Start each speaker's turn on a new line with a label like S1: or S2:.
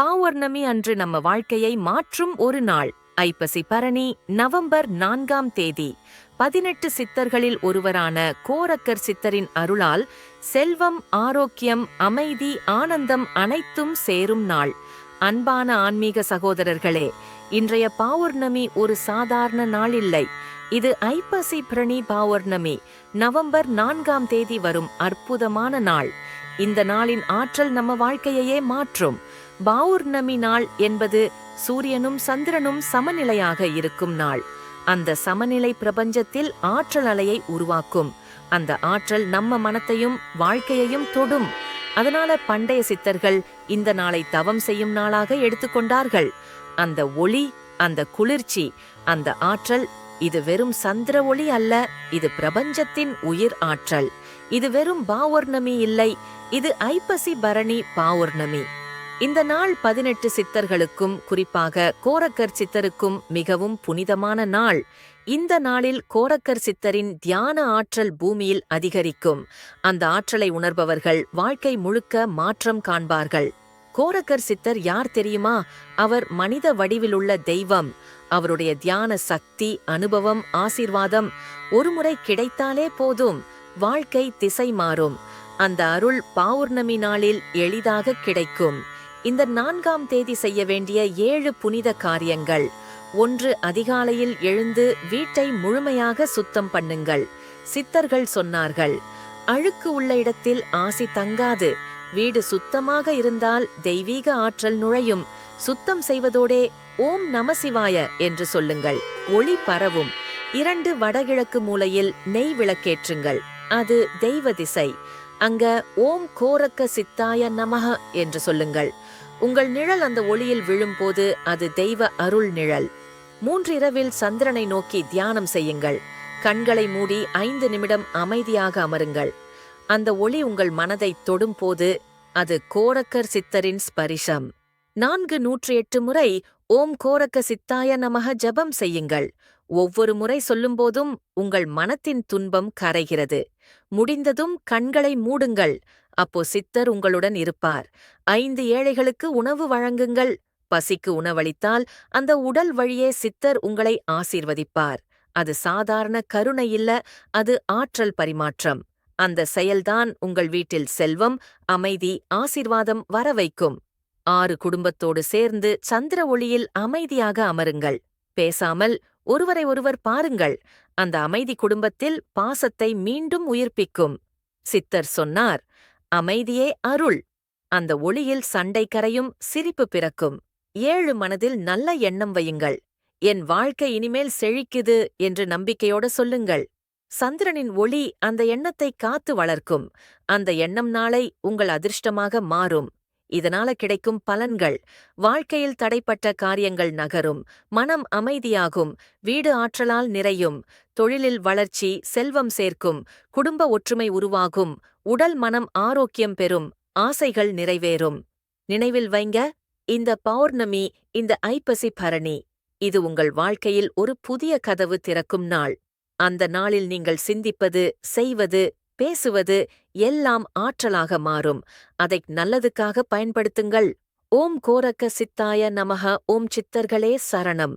S1: பாவர்ணமி அன்று நம்ம வாழ்க்கையை மாற்றும் ஒரு நாள். ஐப்பசி பரணி நவம்பர் நான்காம் தேதி. பதினெட்டு சித்தர்களில் ஒருவரான கோரக்கர் சித்தரின் அருளால் செல்வம் ஆரோக்கியம் அமைதி ஆனந்தம் அனைத்தும் சேரும் நாள். அன்பான ஆன்மீக சகோதரர்களே இன்றைய பௌர்ணமி ஒரு சாதாரண நாள் இல்லை. இது ஐப்பசி பிரணி பௌர்ணமி நவம்பர் நான்காம் தேதி வரும் அற்புதமான நாள். இந்த நாளின் ஆற்றல் நம்ம வாழ்க்கையையே மாற்றும். பௌர்ணமி நாள் என்பது சூரியனும் சந்திரனும் சமநிலையாக இருக்கும் நாள். அந்த சமநிலை பிரபஞ்சத்தில் ஆற்றல் அலையை உருவாக்கும். அந்த ஆற்றல் நம்ம மனத்தையும் வாழ்க்கையையும் தொடும். அதனால பண்டைய சித்தர்கள் இந்த நாளை தவம் செய்யும் நாளாக எடுத்துக்கொண்டார்கள் அந்த ஒளி அந்த குளிர்ச்சி அந்த ஆற்றல் இது வெறும் சந்திர ஒளி அல்ல இது பிரபஞ்சத்தின் உயிர் ஆற்றல். இது வெறும் பாவர்ணமி இல்லை இது ஐப்பசி பரணி பாவர்ணமி. இந்த நாள் பதினெட்டு சித்தர்களுக்கும் குறிப்பாக கோரக்கர் சித்தருக்கும் மிகவும் புனிதமான நாள். இந்த நாளில் கோரக்கர் சித்தரின் தியான ஆற்றல் பூமியில் அதிகரிக்கும். அந்த ஆற்றலை உணர்பவர்கள் வாழ்க்கை முழுக்க மாற்றம் காண்பார்கள். கோரக்கர் சித்தர் யார் தெரியுமா? அவர் மனித வடிவிலுள்ள தெய்வம். அவருடைய தியான சக்தி அனுபவம் ஆசீர்வாதம் ஒருமுறை கிடைத்தாலே போதும். வாழ்க்கை திசை மாறும். அந்த அருள் பௌர்ணமி நாளில் எளிதாக கிடைக்கும். இந்த நான்காம் தேதி செய்ய வேண்டிய ஏழு புனித காரியங்கள். ஒன்று அதிகாலையில் எழுந்து வீட்டை முழுமையாக சுத்தம் பண்ணுங்கள். சித்தர்கள் சொன்னார்கள் அழுக்கு உள்ள இடத்தில் ஆசி தங்காது. வீடு சுத்தமாக இருந்தால் தெய்வீக ஆற்றல் நுழையும். சுத்தம் செய்வதோடே ஓம் நமசிவாய என்று சொல்லுங்கள். ஒளி பரவும். இரண்டு வடகிழக்கு மூலையில் நெய் விளக்கேற்றுங்கள். அது தெய்வ திசை. அங்க ஓம் கோரக்க சித்தாய நமக என்று சொல்லுங்கள். உங்கள் நிழல் அந்த ஒளியில் விழும்போது அது தெய்வ அருள் நிழல். மூன்றிரவில் சந்திரனை நோக்கி தியானம் செய்யுங்கள். கண்களை மூடி ஐந்து நிமிடம் அமைதியாக அமருங்கள். அந்த ஒளி உங்கள் மனதை தொடும்போது அது கோரக்கர் சித்தரின் ஸ்பரிசம். நான்கு நூற்றி எட்டு முறை ஓம் கோரக்க சித்தாய நமக ஜபம் செய்யுங்கள். ஒவ்வொரு முறை சொல்லும்போதும் உங்கள் மனத்தின் துன்பம் கரைகிறது. முடிந்ததும் கண்களை மூடுங்கள். அப்போ சித்தர் உங்களுடன் இருப்பார். ஐந்து ஏழைகளுக்கு உணவு வழங்குங்கள். பசிக்கு உணவளித்தால் அந்த உடல் வழியே சித்தர் உங்களை ஆசீர்வதிப்பார். அது சாதாரண கருணை இல்ல அது ஆற்றல் பரிமாற்றம். அந்த செயல்தான் உங்கள் வீட்டில் செல்வம் அமைதி ஆசீர்வாதம் வர வைக்கும் ஆறு குடும்பத்தோடு சேர்ந்து சந்திர ஒளியில் அமைதியாக அமருங்கள். பேசாமல் ஒருவரை ஒருவர் பாருங்கள். அந்த அமைதி குடும்பத்தில் பாசத்தை மீண்டும் உயிர்ப்பிக்கும். சித்தர் சொன்னார் அமைதியே அருள். அந்த ஒளியில் சண்டை கரையும் சிரிப்பு பிறக்கும். ஏழு மனதில் நல்ல எண்ணம் வையுங்கள். என் வாழ்க்கை இனிமேல் செழிக்குது என்று நம்பிக்கையோட சொல்லுங்கள். சந்திரனின் ஒளி அந்த எண்ணத்தை காத்து வளர்க்கும். அந்த எண்ணம் நாளை உங்கள் அதிர்ஷ்டமாக மாறும். இதனால கிடைக்கும் பலன்கள். வாழ்க்கையில் தடைப்பட்ட காரியங்கள் நகரும் மனம் அமைதியாகும் வீடு ஆற்றலால் நிறையும் தொழிலில் வளர்ச்சி செல்வம் சேர்க்கும் குடும்ப ஒற்றுமை உருவாகும் உடல் மனம் ஆரோக்கியம் பெறும் ஆசைகள் நிறைவேறும். நினைவில் வைங்க இந்த பௌர்ணமி இந்த ஐப்பசி பரணி இது உங்கள் வாழ்க்கையில் ஒரு புதிய கதவு திறக்கும் நாள். அந்த நாளில் நீங்கள் சிந்திப்பது செய்வது பேசுவது எல்லாம் ஆற்றலாக மாறும். அதை நல்லதுக்காக பயன்படுத்துங்கள். ஓம் கோரக்க சித்தாய நமக ஓம் சித்தர்களே சரணம்.